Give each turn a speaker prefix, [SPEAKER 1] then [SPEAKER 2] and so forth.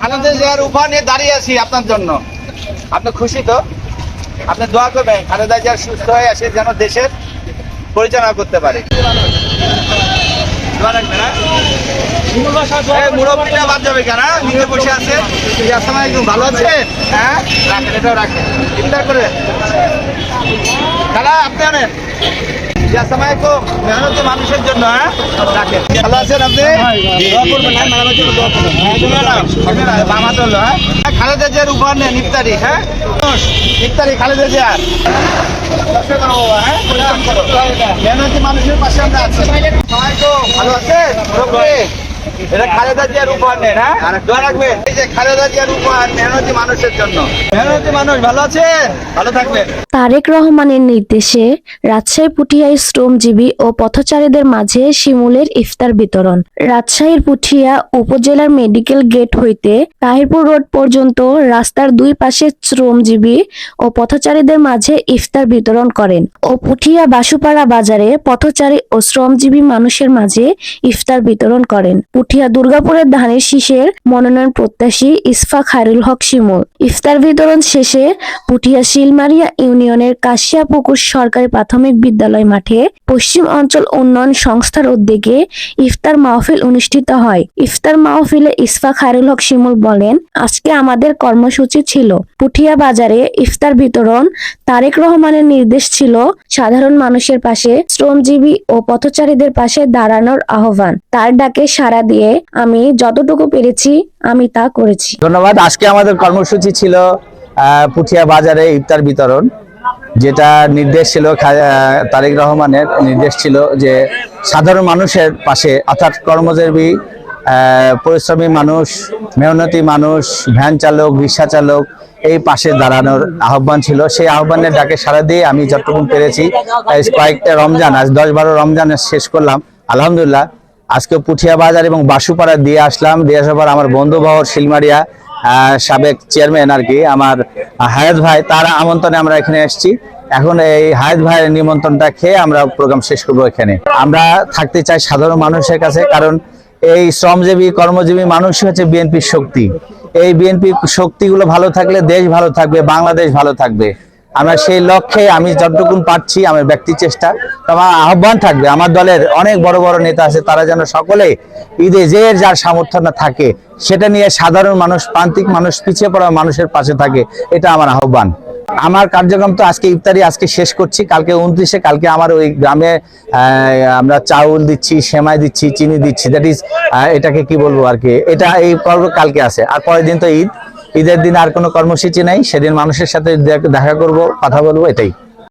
[SPEAKER 1] খালেদা জিয়ার উপহার নিয়ে দাঁড়িয়ে আছি আপনার জন্য। আপনি খুশি তো? আপনি দোয়া করবেন, খালেদা জিয়ার সুস্থ হয়ে আসে যেন দেশের পরিচালনা করতে পারে। মুরব্বীটা বাদ যাবে কেন? হ্যাঁ? বসে আছে। আসসালামু আলাইকুম ভালো আছেন হ্যাঁ? রাখেন, এটাও রাখেন। ইফতার করে খালা, আপনি আনেন। মানুষের জন্য হ্যাঁ? ভালো আছেন আপনি? হ্যাঁ হ্যাঁ? খালেদা জিয়ার উপহার নেন ইফতারি হ্যাঁ? ইফতারি খালেদা জিয়ার। মানুষের পাশে আমরা আছি আসসালামু আলাইকুম, ভালো আছেন মুরব্বী? এটা খালেদা জিয়ার উপহার নেন হ্যাঁ? দোয়া রাখবেন এই যে খালেদা জিয়ার উপহার মেহনতি মানুষের জন্য। মেহনতি মানুষ ভালো আছেন ভালো থাকবেন
[SPEAKER 2] তারেক রহমানের নির্দেশে রাজশাহী পুঠিয়ায় শ্রমজীবী ও পথচারীদের মাঝে শিমুলের ইফতার বিতরণ। রাজশাহীর পুঠিয়া উপজেলার মেডিকেল গেট হইতে তাহিরপুর রোড পর্যন্ত রাস্তার দুই পাশে শ্রমজীবী ও পথচারীদের মাঝে ইফতার বিতরণ করেন ও পুঠিয়া বাসুপাড়া বাজারে পথচারী ও শ্রমজীবী মানুষের মাঝে ইফতার বিতরণ করেন। পুঠিয়া দুর্গাপুরের ধানের শীষের মনোনয়ন প্রত্যাশী ইসফা খায়রুল হক শিমুল। ইফতার বিতরণ শেষে পুঠিয়া শিলমারিয়া ইউনিয়নের কাশিয়া পুকুর সরকারি প্রাথমিক বিদ্যালয় মাঠে পশ্চিম অঞ্চল উন্নয়ন সংস্থার উদ্যোগে ইফতার মাহফিল অনুষ্ঠিত হয়। ইফতার মাহফিলে ইসফা খায়রুল হক শিমুল বলেন, আজকে আমাদের কর্মসূচি ছিল পুঠিয়া বাজারে ইফতার বিতরণ তারেক রহমানের নির্দেশ ছিল সাধারণ মানুষের পাশে শ্রমজীবী ও পথচারীদের পাশে দাঁড়ানোর আহ্বান। তার ডাকে সাড়া দিয়ে, আমি যতটুকু পেরেছি, আমি তা করেছি।
[SPEAKER 3] ধন্যবাদ। আজকে আমাদের কর্মসূচি ছিল পুঠিয়া বাজারে ইফতার বিতরণ, যেটা নির্দেশ ছিল তারেক রহমানের নির্দেশ ছিল যে সাধারণ মানুষের পাশে, অর্থাৎ কর্মজীবী পরিশ্রমী মানুষ, মেহনতি মানুষ, ভ্যান চালক, রিক্সা চালক এই পাশে দাঁড়ানোর আহ্বান ছিল। সেই আহ্বানের ডাকে সারা দিয়ে আমি যতটুকু পেরেছি কয়েকটা রমজান, আজ দশ বারো রমজান শেষ করলাম। আলহামদুলিল্লাহ আজকে পুঠিয়া বাজার এবং বাসুপাড়া দিয়ে আসলাম। দিয়ে আসার পর আমার বন্ধু বহর শিলমারিয়া সাবেক চেয়ারম্যান আর কি, আমার হায়াত ভাই, তার আমন্ত্রণে আমরা এখানে এসেছি। এখন এই হায়াত ভাইয়ের নিমন্ত্রণটা খেয়ে আমরা প্রোগ্রাম শেষ করব এখানে। আমরা থাকতে চাই সাধারণ মানুষের কাছে, কারণ এই শ্রমজীবী, কর্মজীবী মানুষই হচ্ছে বিএনপির শক্তি। এই বিএনপির শক্তিগুলো ভালো থাকলে দেশ ভালো থাকবে, বাংলাদেশ ভালো থাকবে। আমরা সেই লক্ষ্যে আমি যতটুকু পাচ্ছি আমার ব্যক্তি চেষ্টা, আমার আহ্বান থাকবে। আমার দলের অনেক বড় বড় নেতা আছে, তারা যেন সকলে ঈদে যে যার সামর্থ্য না থাকে, সেটা নিয়ে সাধারণ মানুষ, প্রান্তিক মানুষ, পিছিয়ে পড়া মানুষের পাশে থাকে, এটা আমার আহ্বান। আমার কার্যক্রম তো আজকে ইফতারি, আজকে শেষ করছি। কালকে উনত্রিশে, কালকে আমার ওই গ্রামে আমরা চাউল দিচ্ছি, সেমাই দিচ্ছি, চিনি দিচ্ছি। দ্যাট ইজ এটাকে কি বলব আর কি? এটা এই পর্ব কালকে আছে। আর পরের দিন তো ঈদ। ঈদের দিন আর কোনো কর্মসূচি নেই। সেদিন মানুষের সাথে দেখা করব, কথা বলব, এটাই।